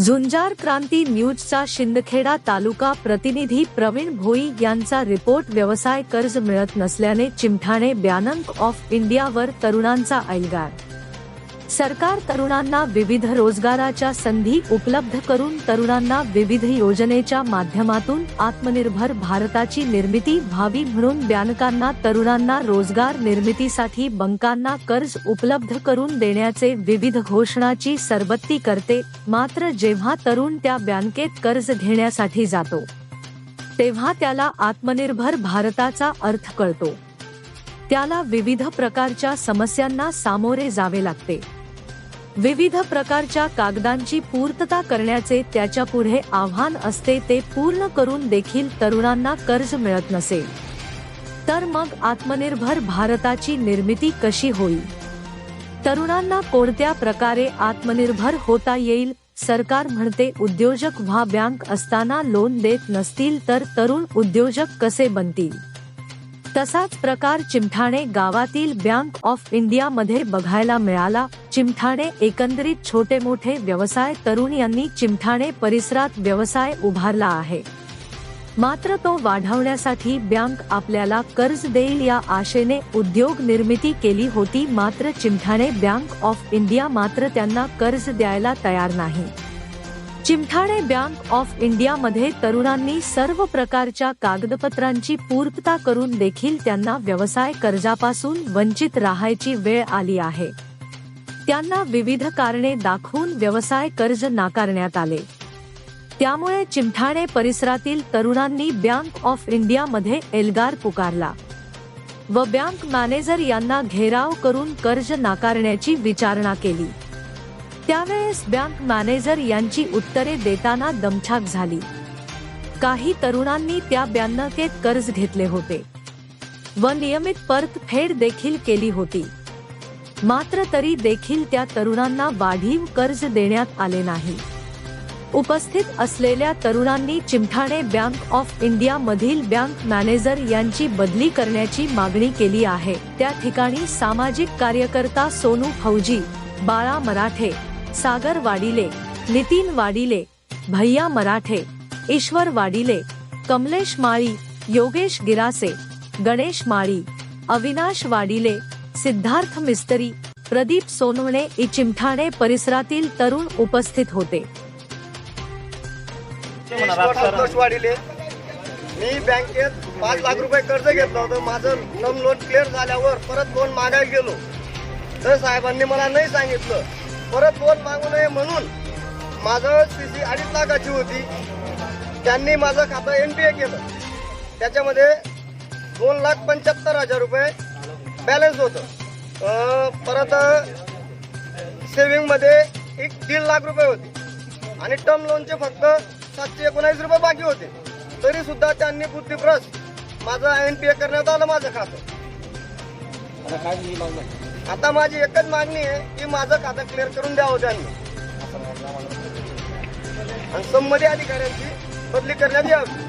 झुंजार क्रांती न्यूजचा शिंदखेडा तालुका प्रतिनिधी प्रवीण भोई यांचा रिपोर्ट व्यवसाय कर्ज मिळत नसल्याने चिमठाणे बँक ऑफ इंडियावर तरुणांचा ऐलगार सरकार तरुणांना विविध रोजगाराच्या संधी उपलब्ध करून तरुणांना विविध योजनेच्या माध्यमातून आत्मनिर्भर भारताची निर्मिती व्हावी म्हणून बँकांना तरुणांना रोजगार निर्मितीसाठी बँकांना कर्ज उपलब्ध करून देण्याचे विविध घोषणाची सरबत्ती करते. मात्र जेव्हा तरुण त्या बँकेत कर्ज घेण्यासाठी जातो तेव्हा त्याला आत्मनिर्भर भारताचा अर्थ कळतो. त्याला विविध प्रकारच्या समस्यांना सामोरे जावे लागते. विविध प्रकारच्या कागदांची पूर्तता करण्याचे त्याच्या पुढे आव्हान असते ते पूर्ण करून देखील तरुणांना कर्ज मिळत नसेल. तर मग आत्मनिर्भर भारताची निर्मिती कशी होईल? तरुणांना कोणत्या प्रकारे आत्मनिर्भर होता येईल? सरकार म्हणते उद्योजक व्हा बँक असताना लोन देत नसतील तर तरुण उद्योजक कसे बनतील? तसाच प्रकार चिमठाणे गावातील बँक ऑफ इंडिया मध्ये बघायला मिळाला. चिमठाणे एकंदरीत छोटे मोठे व्यवसाय तरुण यांनी चिमठाणे परिसरात व्यवसाय उभारला आहे. मात्र तो वाढवण्यासाठी बँक आपल्याला कर्ज देईल या आशेने उद्योग निर्मिती केली होती. मात्र चिमठाणे बँक ऑफ इंडिया मात्र त्यांना कर्ज द्यायला तयार नाही. चिमठाणे बँक ऑफ इंडियामध्ये तरुणांनी सर्व प्रकारच्या कागदपत्रांची पूर्तता करून देखील त्यांना व्यवसाय कर्जापासून वंचित राहायची वेळ आली आहे. त्यांना विविध कारणे दाखवून व्यवसाय कर्ज नाकारण्यात आले. त्यामुळे चिमठाणे परिसरातील तरुणांनी बँक ऑफ इंडियामध्ये एल्गार पुकारला व बँक मॅनेजर यांना घेराव करून कर्ज नाकारण्याची विचारणा केली. त्यावेळेस बँक मॅनेजर यांची उत्तरे देताना दमछाक झाली. काही तरुणांनी त्या बँकेत कर्ज घेतले होते व नियमित परतफेड देखील केली होती. मात्र तरी देखील त्या तरुणांना वाढीव कर्ज देण्यात आले नाही. उपस्थित असलेल्या तरुणांनी चिमठाणे बँक ऑफ इंडिया मधील बँक मॅनेजर यांची बदली करण्याची मागणी केली आहे. त्या ठिकाणी सामाजिक कार्यकर्ता सोनू फौजी बाळा मराठे सागर वाडिले नितीन वाडिले भैया मराठे ईश्वर वाडिले कमलेश माळी योगेश गिरासे गणेश माळी अविनाश वाडिले सिद्धार्थ मिस्त्री प्रदीप सोनवणे चिमठाणे परिसरातील तरुण उपस्थित होते. संतोष वाढिले मी बँकेत पाच लाख रुपये कर्ज घेतलं होतं. माझं नम लोन क्लिअर झाल्यावर परत लोन मागायला गेलो. तर साहेबांनी मला नाही सांगितलं. परत लोन मागू नये म्हणून माझं स्थिती अडीच लाखाची होती. त्यांनी माझं खातं एन पी ए केलं. त्याच्यामध्ये दोन लाख पंच्याहत्तर हजार रुपये बॅलन्स होतं. परत सेविंगमध्ये एक दीड लाख रुपये होते. आणि टर्म लोनचे फक्त सातशे एकोणावीस रुपये बाकी होते. तरी सुद्धा त्यांनी बुद्धिप्रस माझं एन पी ए करण्यात आलं माझं खातं. आता माझी एकच मागणी आहे की माझं खातं क्लिअर करून द्यावं त्यांनी. आणि संमती अधिकाऱ्यांची बदली करण्यात यावी.